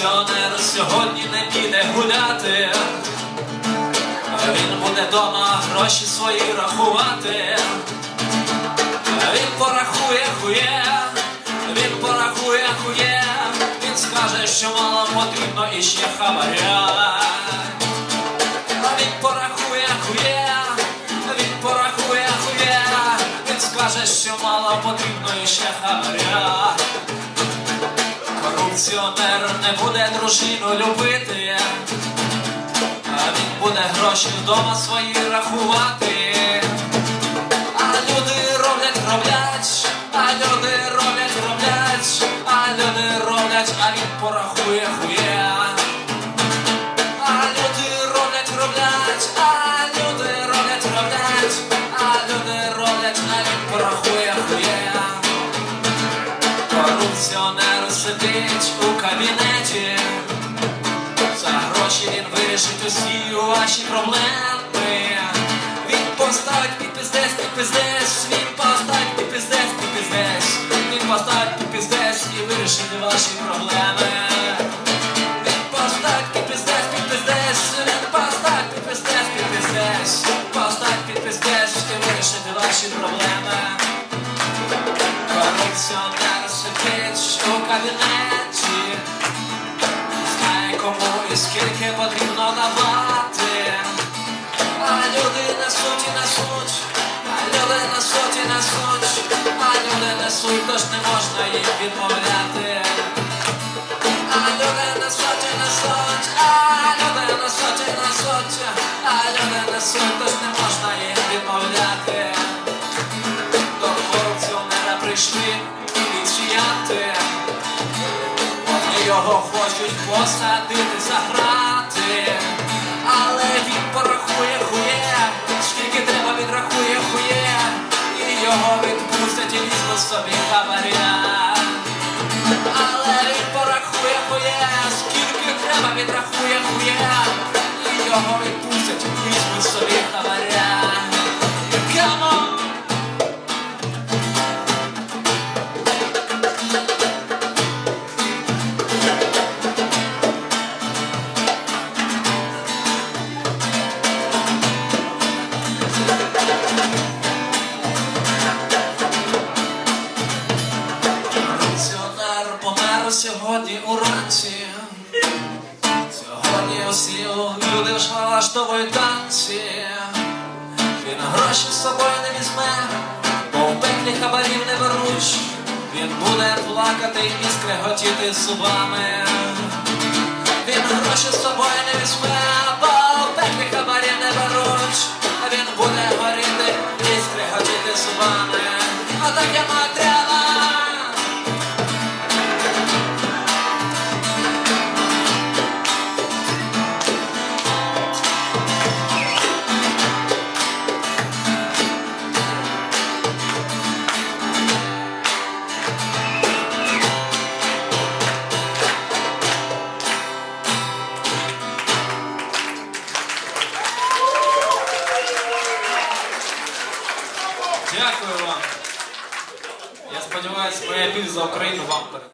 пенсіонер сьогодні не піде гуляти, він буде дома гроші свої рахувати, він порахує хує, він порахує хує, він скаже, що мало потрібно і ще хабаря. Він порахує хує, він порахує хує, він скаже, що мало потрібно і ще хабаря. Корупціонер не буде дружину любити, а він буде гроші вдома свої рахувати. А люди роблять, роблять, а люди роблять, роблять, а люди роблять, а він порахує хує. А люди роблять, роблять, люди роблять, роблять, люди роблять, а він порахує хує. Корупціонер сидить у кабінеті. За гроші він вирішить усі ваші проблеми. Він поставить під десь, під десь, він поставить під десь, під десь, він поставить під десь і вирішить ваші проблеми. Кабінеті. Знає кому і скільки потрібно давати. А люди несуть і несуть, а люди несуть і несуть, а люди несуть, тож не можна їм відмовляти. А люди несуть і несуть, а люди несуть і несуть, а люди несуть, тож не можна їм відмовляти. До корупціонера прийшли міліціянти. Його хочуть посадити за грати, але він порахує хує, скільки треба відрахує хує, і його відпустять і візьмуть собі хабаря. Але він порахує хує, скільки треба відрахує хує, і його відпустять і візьмуть собі хабаря. влаштовує танці, він гроші з собою не візьме, бо в пеклі хабарів не беруть, він буде плакати і скреготіти зубами. Він гроші з собою не візьме, бо в пеклі хабарів не беруть, він буде горіти і скреготіти зубами. А так я мати. Дякую вам. Я сподіваюся, моя біль за Україну вам передає.